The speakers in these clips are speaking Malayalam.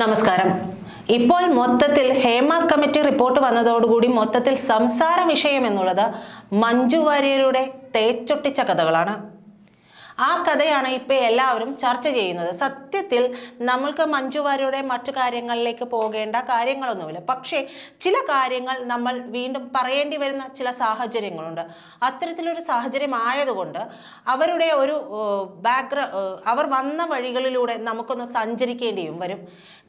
നമസ്കാരം. ഇപ്പോൾ മൊത്തത്തിൽ ഹേമ കമ്മിറ്റി റിപ്പോർട്ട് വന്നതോടുകൂടി മൊത്തത്തിൽ സംസാര വിഷയം എന്നുള്ളത് മഞ്ജു വാര്യരുടെ തേച്ചൊട്ടിച്ച കഥകളാണ്. ആ കഥയാണ് ഇപ്പോൾ എല്ലാവരും ചർച്ച ചെയ്യുന്നത്. സത്യത്തിൽ നമ്മൾക്ക് മഞ്ജു മറ്റു കാര്യങ്ങളിലേക്ക് പോകേണ്ട കാര്യങ്ങളൊന്നുമില്ല. പക്ഷേ ചില കാര്യങ്ങൾ നമ്മൾ വീണ്ടും പറയേണ്ടി വരുന്ന ചില സാഹചര്യങ്ങളുണ്ട്. അത്തരത്തിലൊരു സാഹചര്യം ആയതുകൊണ്ട് അവരുടെ ഒരു ബാക്ക്ഗ്രൗ അവർ വന്ന വഴികളിലൂടെ നമുക്കൊന്ന് സഞ്ചരിക്കേണ്ടിയും വരും.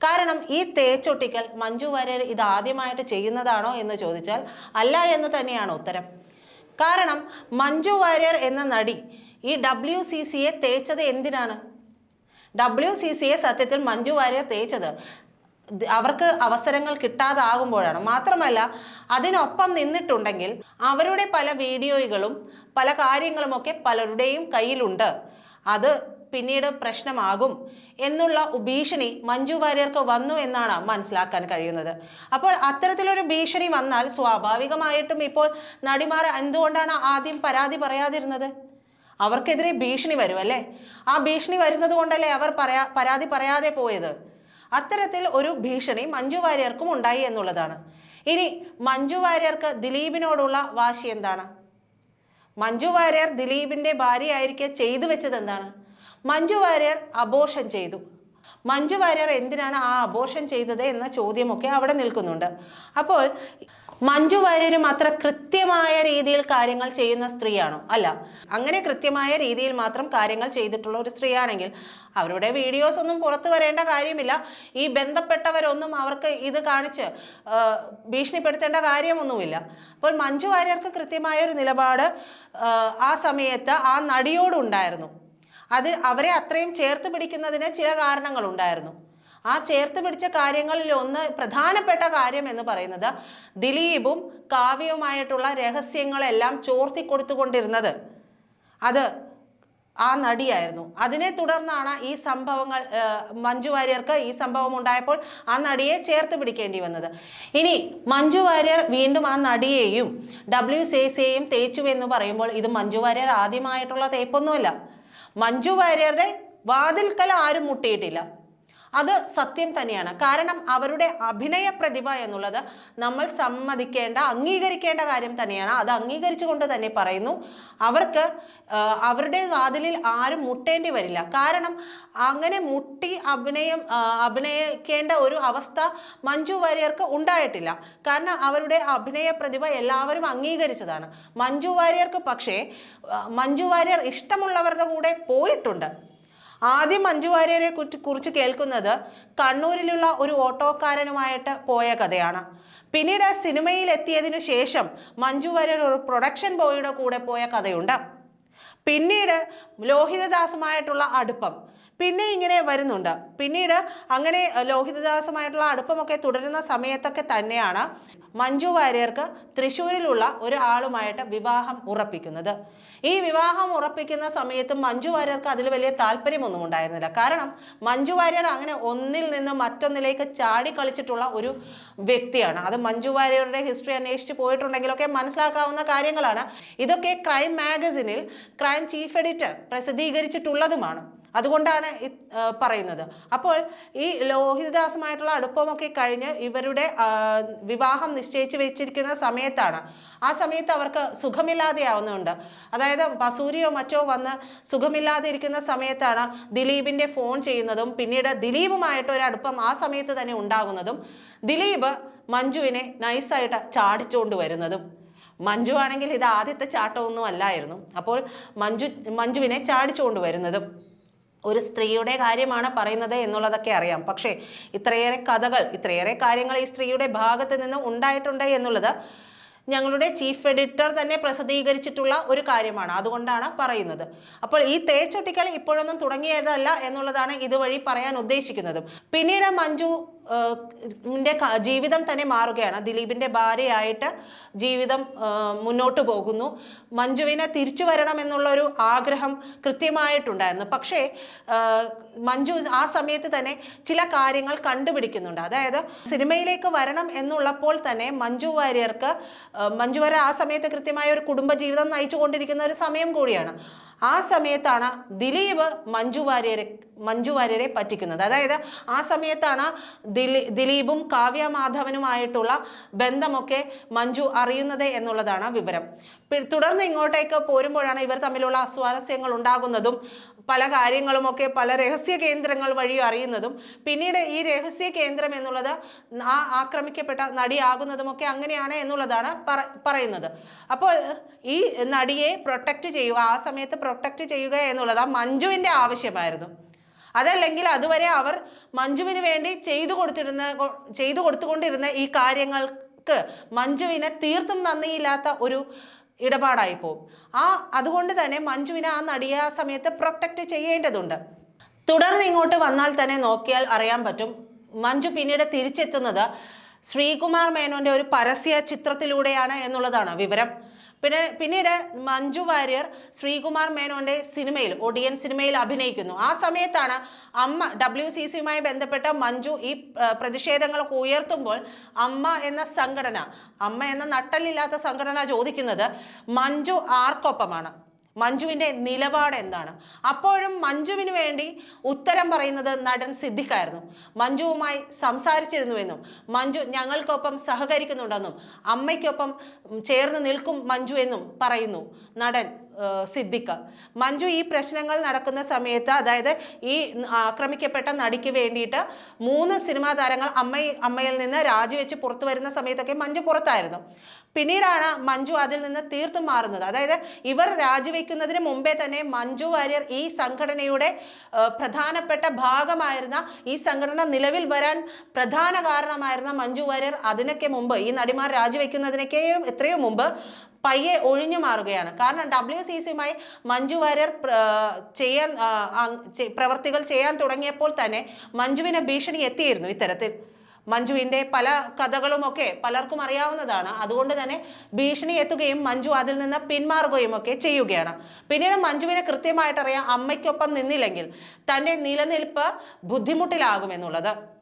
കാരണം ഈ തേച്ചൊട്ടിക്കൽ മഞ്ജു വാര്യർ ഇത് ആദ്യമായിട്ട് ചെയ്യുന്നതാണോ എന്ന് ചോദിച്ചാൽ അല്ല എന്ന് തന്നെയാണ് ഉത്തരം. കാരണം മഞ്ജു വാര്യർ എന്ന നടി ഈ ഡബ്ല്യു സി സിയെ തേച്ചത് എന്തിനാണ്? ഡബ്ല്യു സി സിയെ സത്യത്തിൽ മഞ്ജു വാര്യർ തേച്ചത് അവർക്ക് അവസരങ്ങൾ കിട്ടാതാകുമ്പോഴാണ്. മാത്രമല്ല അതിനൊപ്പം നിന്നിട്ടുണ്ടെങ്കിൽ അവരുടെ പല വീഡിയോകളും പല കാര്യങ്ങളുമൊക്കെ പലരുടെയും കയ്യിലുണ്ട്. അത് പിന്നീട് പ്രശ്നമാകും എന്നുള്ള ഭീഷണി മഞ്ജു വാര്യർക്ക് വന്നു എന്നാണ് മനസ്സിലാക്കാൻ കഴിയുന്നത്. അപ്പോൾ അത്തരത്തിലൊരു ഭീഷണി വന്നാൽ സ്വാഭാവികമായിട്ടും ഇപ്പോൾ നടിമാർ എന്തുകൊണ്ടാണ് ആദ്യം പരാതി പറയാതിരുന്നത്? അവർക്കെതിരെ ഭീഷണി വരും അല്ലേ? ആ ഭീഷണി വരുന്നത് കൊണ്ടല്ലേ അവർ പറയാ പരാതി പറയാതെ പോയത്? അത്തരത്തിൽ ഒരു ഭീഷണി മഞ്ജു വാര്യർക്കും ഉണ്ടായി എന്നുള്ളതാണ്. ഇനി മഞ്ജു വാര്യർക്ക് ദിലീപിനോടുള്ള വാശി എന്താണ്? മഞ്ജു വാര്യർ ഭാര്യ ഭാര്യയായിരിക്കെ ചെയ്തു വെച്ചത് എന്താണ്? മഞ്ജു വാര്യർ അബോർഷൻ ചെയ്തു. മഞ്ജു വാര്യർ എന്തിനാണ് ആ അബോർഷൻ ചെയ്തത് എന്ന ചോദ്യമൊക്കെ അവിടെ നിൽക്കുന്നുണ്ട്. അപ്പോൾ മഞ്ജു വാര്യരും അത്ര കൃത്യമായ രീതിയിൽ കാര്യങ്ങൾ ചെയ്യുന്ന സ്ത്രീയാണോ? അല്ല. അങ്ങനെ കൃത്യമായ രീതിയിൽ മാത്രം കാര്യങ്ങൾ ചെയ്തിട്ടുള്ള ഒരു സ്ത്രീയാണെങ്കിൽ അവരുടെ വീഡിയോസ് ഒന്നും പുറത്തു വരേണ്ട കാര്യമില്ല. ഈ ബന്ധപ്പെട്ടവരൊന്നും അവർക്ക് ഇത് കാണിച്ച് ഭീഷണിപ്പെടുത്തേണ്ട കാര്യമൊന്നുമില്ല. അപ്പോൾ മഞ്ജു വാര്യർക്ക് കൃത്യമായ ഒരു നിലപാട് ആ സമയത്ത് ആ നടിയോടുണ്ടായിരുന്നു. അത് അവരെ അത്രയും ചേർത്ത് പിടിക്കുന്നതിന് ചില കാരണങ്ങളുണ്ടായിരുന്നു. ആ ചേർത്ത് പിടിച്ച കാര്യങ്ങളിൽ ഒന്ന് പ്രധാനപ്പെട്ട കാര്യം എന്ന് പറയുന്നത് ദിലീപും കാവ്യവുമായിട്ടുള്ള രഹസ്യങ്ങളെല്ലാം ചോർത്തി കൊടുത്തുകൊണ്ടിരുന്നത്. അത് ആ നടിയായിരുന്നു. അതിനെ തുടർന്നാണ് ഈ സംഭവങ്ങൾ മഞ്ജു വാര്യർക്ക് ഈ സംഭവം ഉണ്ടായപ്പോൾ ആ നടിയെ ചേർത്ത് പിടിക്കേണ്ടി വന്നത്. ഇനി മഞ്ജു വാര്യർ വീണ്ടും ആ നടിയെയും ഡബ്ല്യു സേസിയെയും തേച്ചു എന്ന് പറയുമ്പോൾ ഇത് മഞ്ജു വാര്യർ ആദ്യമായിട്ടുള്ള തേപ്പൊന്നുമല്ല. മഞ്ജു വാര്യരുടെ വാതിൽക്കൽ ആരും മുട്ടിയിട്ടില്ല. അത് സത്യം തന്നെയാണ്. കാരണം അവരുടെ അഭിനയ പ്രതിഭ എന്നുള്ളത് നമ്മൾ സമ്മതിക്കേണ്ട അംഗീകരിക്കേണ്ട കാര്യം തന്നെയാണ്. അത് അംഗീകരിച്ചുകൊണ്ട് തന്നെ പറയുന്നു. അവർക്ക് അവരുടെ വാതിലിൽ ആരും മുട്ടേണ്ടി വരില്ല. കാരണം അങ്ങനെ മുട്ടി അഭിനയം അഭിനയിക്കേണ്ട ഒരു അവസ്ഥ മഞ്ജു വാര്യർക്ക് ഉണ്ടായിട്ടില്ല. കാരണം അവരുടെ അഭിനയ പ്രതിഭ എല്ലാവരും അംഗീകരിച്ചതാണ്. മഞ്ജു വാര്യർക്ക് പക്ഷേ മഞ്ജു വാര്യർ ഇഷ്ടമുള്ളവരുടെ കൂടെ പോയിട്ടുണ്ട്. ആദ്യം മഞ്ജു വാര്യരെ കുറിച്ച് കേൾക്കുന്നത് കണ്ണൂരിലുള്ള ഒരു ഓട്ടോക്കാരനുമായിട്ട് പോയ കഥയാണ്. പിന്നീട് സിനിമയിൽ എത്തിയതിനു ശേഷം മഞ്ജു വാര്യർ ഒരു പ്രൊഡക്ഷൻ ബോയുടെ കൂടെ പോയ കഥയുണ്ട്. പിന്നീട് ലോഹിതദാസുമായിട്ടുള്ള അടുപ്പം പിന്നെ ഇങ്ങനെ വരുന്നുണ്ട്. പിന്നീട് അങ്ങനെ ലോഹിതദാസുമായിട്ടുള്ള അടുപ്പമൊക്കെ തുടരുന്ന സമയത്തൊക്കെ തന്നെയാണ് മഞ്ജു വാര്യർക്ക് തൃശ്ശൂരിലുള്ള ഒരു ആളുമായിട്ട് വിവാഹം ഉറപ്പിക്കുന്നത്. ഈ വിവാഹം ഉറപ്പിക്കുന്ന സമയത്ത് മഞ്ജു വാര്യർക്ക് അതിൽ വലിയ താല്പര്യമൊന്നും ഉണ്ടായിരുന്നില്ല. കാരണം മഞ്ജു വാര്യർ അങ്ങനെ ഒന്നിൽ നിന്ന് മറ്റൊന്നിലേക്ക് ചാടി കളിച്ചിട്ടുള്ള ഒരു വ്യക്തിയാണ്. അത് മഞ്ജു വാര്യരുടെ ഹിസ്റ്ററി അന്വേഷിച്ച് പോയിട്ടുണ്ടെങ്കിലൊക്കെ മനസ്സിലാക്കാവുന്ന കാര്യങ്ങളാണ്. ഇതൊക്കെ ക്രൈം മാഗസിനിൽ ക്രൈം ചീഫ് എഡിറ്റർ പ്രസിദ്ധീകരിച്ചിട്ടുള്ളതുമാണ്. അതുകൊണ്ടാണ് പറയുന്നത്. അപ്പോൾ ഈ ലോഹിതദാസുമായിട്ടുള്ള അടുപ്പമൊക്കെ കഴിഞ്ഞ് ഇവരുടെ വിവാഹം നിശ്ചയിച്ച് വെച്ചിരിക്കുന്ന സമയത്താണ്. ആ സമയത്ത് അവർക്ക് സുഖമില്ലാതെയാവുന്നുണ്ട്. അതായത് വസൂരിയോ മറ്റോ വന്ന് സുഖമില്ലാതെ ഇരിക്കുന്ന സമയത്താണ് ദിലീപിന്റെ ഫോൺ ചെയ്യുന്നതും പിന്നീട് ദിലീപുമായിട്ട് ഒരു അടുപ്പം ആ സമയത്ത് തന്നെ ഉണ്ടാകുന്നതും ദിലീപ് മഞ്ജുവിനെ നൈസായിട്ട് ചാടിച്ചുകൊണ്ട് വരുന്നതും. മഞ്ജു ആണെങ്കിൽ ഇത് ആദ്യത്തെ ചാട്ടമൊന്നും അല്ലായിരുന്നു. അപ്പോൾ മഞ്ജു മഞ്ജുവിനെ ചാടിച്ചുകൊണ്ട് വരുന്നതും. ഒരു സ്ത്രീയുടെ കാര്യമാണ് പറയുന്നത് എന്നുള്ളതൊക്കെ അറിയാം. പക്ഷേ ഇത്രയേറെ കഥകൾ ഇത്രയേറെ കാര്യങ്ങൾ ഈ സ്ത്രീയുടെ ഭാഗത്ത് നിന്ന് ഉണ്ടായിട്ടുണ്ട് എന്നുള്ളത് ഞങ്ങളുടെ ചീഫ് എഡിറ്റർ തന്നെ പ്രസിദ്ധീകരിച്ചിട്ടുള്ള ഒരു കാര്യമാണ്. അതുകൊണ്ടാണ് പറയുന്നത്. അപ്പോൾ ഈ തേച്ചൊട്ടിക്കൽ ഇപ്പോഴൊന്നും തുടങ്ങിയതല്ല എന്നുള്ളതാണ് ഇതുവഴി പറയാൻ ഉദ്ദേശിക്കുന്നത്. പിന്നീട് മഞ്ജു ജീവിതം തന്നെ മാറുകയാണ്. ദിലീപിന്റെ ഭാര്യയായിട്ട് ജീവിതം മുന്നോട്ട് പോകുന്നു. മഞ്ജുവിനെ തിരിച്ചു വരണം എന്നുള്ള ഒരു ആഗ്രഹം കൃത്യമായിട്ടുണ്ടായിരുന്നു. പക്ഷേ മഞ്ജു ആ സമയത്ത് തന്നെ ചില കാര്യങ്ങൾ കണ്ടുപിടിക്കുന്നുണ്ട്. അതായത് സിനിമയിലേക്ക് വരണം എന്നുള്ളപ്പോൾ തന്നെ മഞ്ജു വാര്യർക്ക് മഞ്ജു വാര്യർ ആ സമയത്ത് കൃത്യമായ ഒരു കുടുംബജീവിതം നയിച്ചു കൊണ്ടിരിക്കുന്ന ഒരു സമയം കൂടിയാണ്. ആ സമയത്താണ് ദിലീപ് മഞ്ജു വാര്യരെ മഞ്ജു വാര്യരെ പറ്റിക്കുന്നത്. അതായത് ആ സമയത്താണ് ദിലീ ദിലീപും കാവ്യ മാധവനുമായിട്ടുള്ള ബന്ധമൊക്കെ മഞ്ജു അറിയുന്നത് എന്നുള്ളതാണ് വിവരം. തുടർന്ന് ഇങ്ങോട്ടേക്ക് പോരുമ്പോഴാണ് ഇവർ തമ്മിലുള്ള അസ്വാരസ്യങ്ങൾ ഉണ്ടാകുന്നതും പല കാര്യങ്ങളുമൊക്കെ പല രഹസ്യ കേന്ദ്രങ്ങൾ വഴി അറിയുന്നതും പിന്നീട് ഈ രഹസ്യ കേന്ദ്രം എന്നുള്ളത് ആ ആക്രമിക്കപ്പെട്ട നടിയാകുന്നതുമൊക്കെ അങ്ങനെയാണ് എന്നുള്ളതാണ് പറ- പറയുന്നത്. അപ്പോൾ ഈ നടിയെ പ്രൊട്ടക്റ്റ് ചെയ്യുക ആ സമയത്ത് പ്രൊട്ടക്റ്റ് ചെയ്യുക എന്നുള്ളത് ആ മഞ്ജുവിന്റെ ആവശ്യമായിരുന്നു. അതല്ലെങ്കിൽ അതുവരെ അവർ മഞ്ജുവിന് വേണ്ടി ചെയ്തു കൊടുത്തിരുന്ന ചെയ്തു കൊടുത്തുകൊണ്ടിരുന്ന ഈ കാര്യങ്ങൾക്ക് മഞ്ജുവിനെ തീർത്തും നന്ദിയില്ലാത്ത ഒരു ഇടപാടായി പോകും ആ അതുകൊണ്ട് തന്നെ മഞ്ജുവിനെ ആ നടിയെ ആ സമയത്ത് പ്രൊട്ടക്റ്റ് ചെയ്യേണ്ടതുണ്ട്. തുടർന്ന് ഇങ്ങോട്ട് വന്നാൽ തന്നെ നോക്കിയാൽ അറിയാൻ പറ്റും. മഞ്ജു പിന്നീട് തിരിച്ചെത്തുന്നത് ശ്രീകുമാർ മേനോന്റെ ഒരു പരസ്യ ചിത്രത്തിലൂടെയാണ് എന്നുള്ളതാണ് വിവരം. പിന്നെ പിന്നീട് മഞ്ജു വാര്യർ ശ്രീകുമാർ മേനോന്റെ സിനിമയിൽ ഒടിയൻ സിനിമയിൽ അഭിനയിക്കുന്നു. ആ സമയത്താണ് അമ്മ ഡബ്ല്യു സി സിയുമായി ബന്ധപ്പെട്ട മഞ്ജു ഈ പ്രതിഷേധങ്ങളൊക്കെ ഉയർത്തുമ്പോൾ അമ്മ എന്ന സംഘടന അമ്മ എന്ന നട്ടലില്ലാത്ത സംഘടന ചോദിക്കുന്നത് മഞ്ജു ആർക്കൊപ്പമാണ്? മഞ്ജുവിന്റെ നിലപാട് എന്താണ്? അപ്പോഴും മഞ്ജുവിന് വേണ്ടി ഉത്തരം പറയുന്നത് നടൻ സിദ്ദിഖായിരുന്നു. മഞ്ജുവുമായി സംസാരിച്ചിരുന്നുവെന്നും മഞ്ജു ഞങ്ങൾക്കൊപ്പം സഹകരിക്കുന്നുണ്ടെന്നും അമ്മയ്ക്കൊപ്പം ചേർന്ന് നിൽക്കും മഞ്ജു എന്നും പറയുന്നു നടൻ സിദ്ദിഖ്. മഞ്ജു ഈ പ്രശ്നങ്ങൾ നടക്കുന്ന സമയത്ത് അതായത് ഈ ആക്രമിക്കപ്പെട്ട നടിക്ക് വേണ്ടിയിട്ട് മൂന്ന് സിനിമാ താരങ്ങൾ അമ്മ അമ്മയിൽ നിന്ന് രാജിവെച്ച് പുറത്തു വരുന്ന സമയത്തൊക്കെ മഞ്ജു പുറത്തായിരുന്നു. പിന്നീടാണ് മഞ്ജു അതിൽ നിന്ന് തീർത്തും മാറുന്നത്. അതായത് ഇവർ രാജിവെക്കുന്നതിന് മുമ്പേ തന്നെ മഞ്ജു വാര്യർ ഈ സംഘടനയുടെ പ്രധാനപ്പെട്ട ഭാഗമായിരുന്ന ഈ സംഘടന നിലവിൽ വരാൻ പ്രധാന കാരണമായിരുന്ന മഞ്ജു വാര്യർ അതിനൊക്കെ മുമ്പ് ഈ നടിമാർ രാജിവെക്കുന്നതിനൊക്കെയും എത്രയോ മുമ്പ് പയ്യെ ഒഴിഞ്ഞു മാറുകയാണ്. കാരണം ഡബ്ല്യു സി സിയുമായി മഞ്ജു വാര്യർ ചെയ്യാൻ പ്രവർത്തികൾ ചെയ്യാൻ തുടങ്ങിയപ്പോൾ തന്നെ മഞ്ജുവിന് ഭീഷണി എത്തിയിരുന്നു ഇത്തരത്തിൽ. മഞ്ജുവിന്റെ പല കഥകളുമൊക്കെ പലർക്കും അറിയാവുന്നതാണ്. അതുകൊണ്ട് തന്നെ ഭീഷണി എത്തുകയും മഞ്ജു അതിൽ നിന്ന് പിന്മാറുകയും ഒക്കെ ചെയ്യുകയാണ്. പിന്നീട് മഞ്ജുവിനെ കൃത്യമായിട്ടറിയാം അമ്മയ്ക്കൊപ്പം നിന്നില്ലെങ്കിൽ തന്റെ നിലനിൽപ്പ് ബുദ്ധിമുട്ടിലാകുമെന്നുള്ളത്.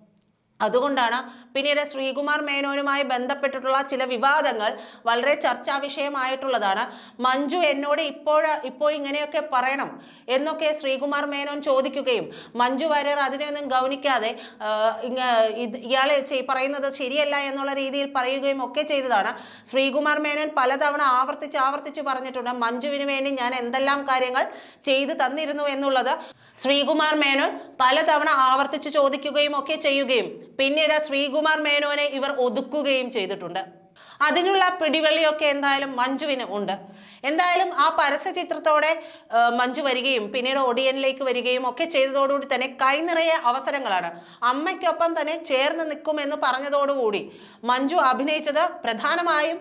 അതുകൊണ്ടാണ് പിന്നീട് ശ്രീകുമാർ മേനോനുമായി ബന്ധപ്പെട്ടിട്ടുള്ള ചില വിവാദങ്ങൾ വളരെ ചർച്ചാ വിഷയമായിട്ടുള്ളതാണ്. മഞ്ജു എന്നോട് ഇപ്പോഴ ഇപ്പോൾ ഇങ്ങനെയൊക്കെ പറയണം എന്നൊക്കെ ശ്രീകുമാർ മേനോൻ ചോദിക്കുകയും മഞ്ജു വാര്യർ അതിനെയൊന്നും ഗൗനിക്കാതെ ഇയാൾ പറയുന്നത് ശരിയല്ല എന്നുള്ള രീതിയിൽ പറയുകയും ഒക്കെ ചെയ്തതാണ്. ശ്രീകുമാർ മേനോൻ പലതവണ ആവർത്തിച്ച് ആവർത്തിച്ച് പറഞ്ഞിട്ടുണ്ട് മഞ്ജുവിന് വേണ്ടി ഞാൻ എന്തെല്ലാം കാര്യങ്ങൾ ചെയ്തു തന്നിരുന്നു എന്നുള്ളത്. ശ്രീകുമാർ മേനോൻ പലതവണ ആവർത്തിച്ച് ചോദിക്കുകയും ഒക്കെ ചെയ്യുകയും പിന്നീട് ശ്രീകുമാർ മേനോനെ ഇവർ ഒതുക്കുകയും ചെയ്തിട്ടുണ്ട്. അതിനുള്ള പിടിവള്ളിയൊക്കെ എന്തായാലും മഞ്ജുവിന് ഉണ്ട്. എന്തായാലും ആ പരസ്യ ചിത്രത്തോടെ മഞ്ജു വരികയും പിന്നീട് ഒടിയനിലേക്ക് വരികയും ഒക്കെ ചെയ്തതോടുകൂടി തന്നെ കൈനിറയെ അവസരങ്ങളാണ്. അമ്മയ്ക്കൊപ്പം തന്നെ ചേർന്ന് നിൽക്കും നിൽക്കുമെന്ന് പറഞ്ഞതോടുകൂടി മഞ്ജു അഭിനയിച്ചത് പ്രധാനമായും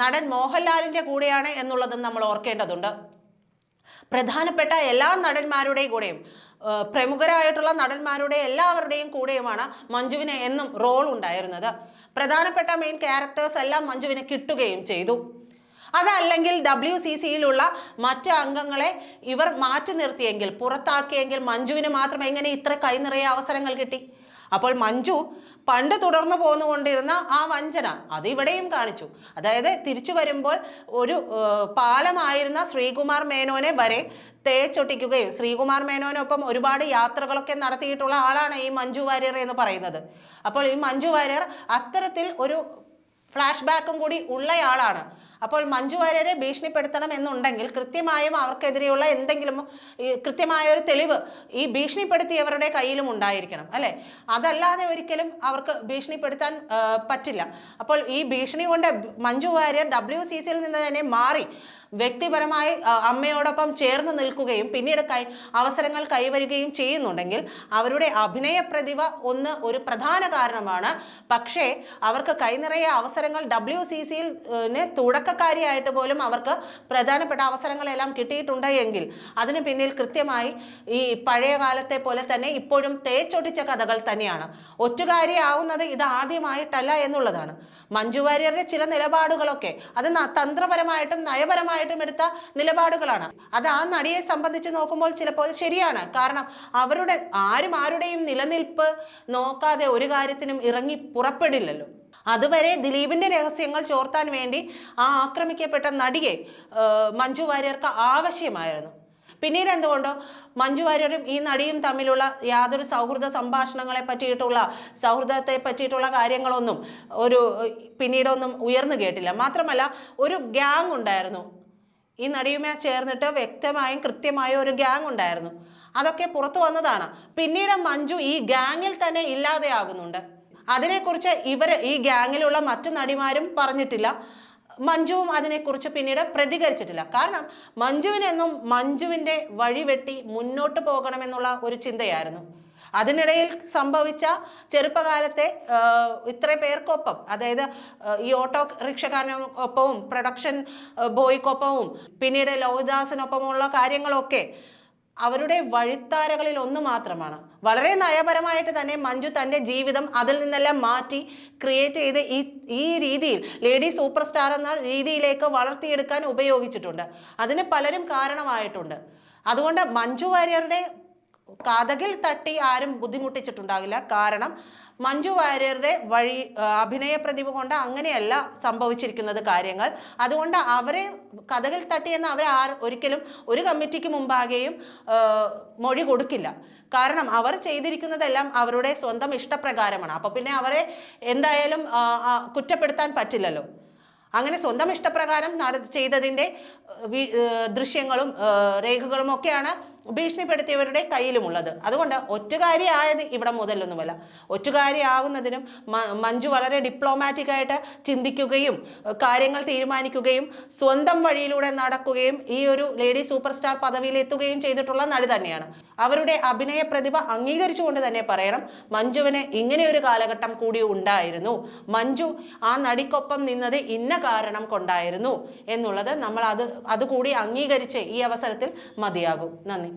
നടൻ മോഹൻലാലിന്റെ കൂടെയാണ് എന്നുള്ളതും നമ്മൾ ഓർക്കേണ്ടതുണ്ട്. പ്രധാനപ്പെട്ട എല്ലാ നടന്മാരുടെയും കൂടെയും പ്രമുഖരായിട്ടുള്ള നടന്മാരുടെ എല്ലാവരുടെയും കൂടെയുമാണ് മഞ്ജുവിന് എന്നും റോൾ ഉണ്ടായിരുന്നത്. പ്രധാനപ്പെട്ട മെയിൻ ക്യാരക്ടേഴ്സ് എല്ലാം മഞ്ജുവിന് കിട്ടുകയും ചെയ്തു. അതല്ലെങ്കിൽ ഡബ്ല്യു സി സിയിലുള്ള മറ്റ് അംഗങ്ങളെ ഇവർ മാറ്റി നിർത്തിയെങ്കിൽ പുറത്താക്കിയെങ്കിൽ മഞ്ജുവിന് മാത്രം എങ്ങനെ ഇത്ര കൈനിറയെ അവസരങ്ങൾ കിട്ടി? അപ്പോൾ മഞ്ജു പണ്ട് തുടർന്നു പോന്നുകൊണ്ടിരുന്ന ആ വഞ്ചന അത് ഇവിടെയും കാണിച്ചു. അതായത് തിരിച്ചു വരുമ്പോൾ ഒരു പാലമായിരുന്ന ശ്രീകുമാർ മേനോനെ വരെ തേച്ചൊട്ടിക്കുകയും ശ്രീകുമാർ മേനോനൊപ്പം ഒരുപാട് യാത്രകളൊക്കെ നടത്തിയിട്ടുള്ള ആളാണ് ഈ മഞ്ജു വാര്യർ എന്ന് പറയുന്നത്. അപ്പോൾ ഈ മഞ്ജു വാര്യർ അത്തരത്തിൽ ഒരു ഫ്ലാഷ് ബാക്കും കൂടി ഉള്ളയാളാണ്. അപ്പോൾ മഞ്ജു വാര്യരെ ഭീഷണിപ്പെടുത്തണം എന്നുണ്ടെങ്കിൽ കൃത്യമായും അവർക്കെതിരെയുള്ള എന്തെങ്കിലും കൃത്യമായ ഒരു തെളിവ് ഈ ഭീഷണിപ്പെടുത്തിയവരുടെ കയ്യിലും ഉണ്ടായിരിക്കണം അല്ലെ? അതല്ലാതെ ഒരിക്കലും അവർക്ക് ഭീഷണിപ്പെടുത്താൻ പറ്റില്ല. അപ്പോൾ ഈ ഭീഷണി കൊണ്ട് മഞ്ജു വാര്യർ ഡബ്ല്യു സി സിയിൽ നിന്ന് തന്നെ മാറി വ്യക്തിപരമായി അമ്മയോടൊപ്പം ചേർന്ന് നിൽക്കുകയും പിന്നീട് കൈ അവസരങ്ങൾ കൈവരികയും ചെയ്യുന്നുണ്ടെങ്കിൽ അവരുടെ അഭിനയ പ്രതിഭ ഒന്ന് ഒരു പ്രധാന കാരണമാണ്. പക്ഷേ അവർക്ക് കൈനിറയെ അവസരങ്ങൾ ഡബ്ല്യു സി സിയിൽ തുടക്കക്കാരിയായിട്ട് പോലും അവർക്ക് പ്രധാനപ്പെട്ട അവസരങ്ങളെല്ലാം കിട്ടിയിട്ടുണ്ട് എങ്കിൽ അതിന് പിന്നിൽ കൃത്യമായി ഈ പഴയ കാലത്തെ പോലെ തന്നെ ഇപ്പോഴും തേച്ചൊട്ടിച്ച കഥകൾ തന്നെയാണ്. ഒറ്റുകാരിയാവുന്നത് ഇത് ആദ്യമായിട്ടല്ല എന്നുള്ളതാണ്. മഞ്ജു വാര്യരുടെ ചില നിലപാടുകളൊക്കെ അത് തന്ത്രപരമായിട്ടും നയപരമായിട്ടും എടുത്ത നിലപാടുകളാണ്. അത് ആ നടിയെ സംബന്ധിച്ച് നോക്കുമ്പോൾ ചിലപ്പോൾ ശരിയാണ്. കാരണം അവരുടെ ആരും ആരുടെയും നിലനിൽപ്പ് നോക്കാതെ ഒരു കാര്യത്തിനും ഇറങ്ങി പുറപ്പെടില്ലല്ലോ. അതുവരെ ദിലീപിന്റെ രഹസ്യങ്ങൾ ചോർത്താൻ വേണ്ടി ആ ആക്രമിക്കപ്പെട്ട നടിയെ മഞ്ജു വാര്യർക്ക് ആവശ്യമായിരുന്നു. പിന്നീട് എന്തുകൊണ്ടോ? മഞ്ജു വാര്യരും ഈ നടിയും തമ്മിലുള്ള യാതൊരു സൗഹൃദ സംഭാഷണങ്ങളെ പറ്റിയിട്ടുള്ള സൗഹൃദത്തെ പറ്റിയിട്ടുള്ള കാര്യങ്ങളൊന്നും ഒരു പിന്നീടൊന്നും ഉയർന്നു കേട്ടില്ല. മാത്രമല്ല ഒരു ഗ്യാങ് ഉണ്ടായിരുന്നു. ഈ നടിയുമേ ചേർന്നിട്ട് വ്യക്തമായും കൃത്യമായും ഒരു ഗ്യാങ് ഉണ്ടായിരുന്നു. അതൊക്കെ പുറത്തു വന്നതാണ്. പിന്നീട് മഞ്ജു ഈ ഗ്യാങ്ങിൽ തന്നെ ഇല്ലാതെയാകുന്നുണ്ട്. അതിനെക്കുറിച്ച് ഇവർ ഈ ഗ്യാങ്ങിലുള്ള മറ്റു നടിമാരും പറഞ്ഞിട്ടില്ല. മഞ്ജുവും അതിനെക്കുറിച്ച് പിന്നീട് പ്രതികരിച്ചിട്ടില്ല. കാരണം മഞ്ജുവിനെന്നും മഞ്ജുവിന്റെ വഴിവെട്ടി മുന്നോട്ട് പോകണമെന്നുള്ള ഒരു ചിന്തയായിരുന്നു. അതിനിടയിൽ സംഭവിച്ച ചെറുപ്പകാലത്തെ ഇത്ര പേർക്കൊപ്പം അതായത് ഈ ഓട്ടോ റിക്ഷക്കാരനൊപ്പവും പ്രൊഡക്ഷൻ ബോയ്ക്കൊപ്പവും പിന്നീട് ലോഹിദാസിനൊപ്പമുള്ള കാര്യങ്ങളൊക്കെ അവരുടെ വഴിത്താരകളിൽ ഒന്ന് മാത്രമാണ്. വളരെ നയപരമായിട്ട് തന്നെ മഞ്ജു തന്റെ ജീവിതം അതിൽ നിന്നെല്ലാം മാറ്റി ക്രിയേറ്റ് ചെയ്ത് ഈ ഈ രീതിയിൽ ലേഡി സൂപ്പർ സ്റ്റാർ എന്ന രീതിയിലേക്ക് വളർത്തിയെടുക്കാൻ ഉപയോഗിച്ചിട്ടുണ്ട്. അതിന് പലരും കാരണമായിട്ടുണ്ട്. അതുകൊണ്ട് മഞ്ജു വാര്യരുടെ കഥകിൽ തട്ടി ആരും ബുദ്ധിമുട്ടിച്ചിട്ടുണ്ടാകില്ല. കാരണം മഞ്ജു വാര്യരുടെ വഴി അഭിനയ പ്രതിഭ കൊണ്ട് അങ്ങനെയല്ല സംഭവിച്ചിരിക്കുന്നത് കാര്യങ്ങൾ. അതുകൊണ്ട് അവരെ കഥകിൽ തട്ടിയെന്ന് അവർ ആർ ഒരിക്കലും ഒരു കമ്മിറ്റിക്ക് മുമ്പാകെയും മൊഴി കൊടുക്കില്ല. കാരണം അവർ ചെയ്തിരിക്കുന്നതെല്ലാം അവരുടെ സ്വന്തം ഇഷ്ടപ്രകാരമാണ്. അപ്പോൾ പിന്നെ അവരെ എന്തായാലും കുറ്റപ്പെടുത്താൻ പറ്റില്ലല്ലോ. അങ്ങനെ സ്വന്തം ഇഷ്ടപ്രകാരം നട ചെയ്തതിന്റെ ദൃശ്യങ്ങളും രേഖകളും ഒക്കെയാണ് ഭീഷണിപ്പെടുത്തിയവരുടെ കയ്യിലുമുള്ളത്. അതുകൊണ്ട് ഒറ്റുകാരി ആയത് ഇവിടെ മുതലൊന്നുമല്ല. ഒറ്റുകാരി ആവുന്നതിനും മഞ്ജു വളരെ ഡിപ്ലോമാറ്റിക് ആയിട്ട് ചിന്തിക്കുകയും കാര്യങ്ങൾ തീരുമാനിക്കുകയും സ്വന്തം വഴിയിലൂടെ നടക്കുകയും ഈ ഒരു ലേഡി സൂപ്പർ സ്റ്റാർ പദവിയിലെത്തുകയും ചെയ്തിട്ടുള്ള നടി തന്നെയാണ്. അവരുടെ അഭിനയ പ്രതിഭ അംഗീകരിച്ചുകൊണ്ട് തന്നെ പറയണം മഞ്ജുവിന് ഇങ്ങനെയൊരു കാലഘട്ടം കൂടി ഉണ്ടായിരുന്നു. മഞ്ജു ആ നടിക്കൊപ്പം നിന്നത് ഇന്ന കാരണം കൊണ്ടായിരുന്നു എന്നുള്ളത് നമ്മൾ അത് അതുകൂടി അംഗീകരിച്ച് ഈ അവസരത്തിൽ മതിയാകും. നന്ദി.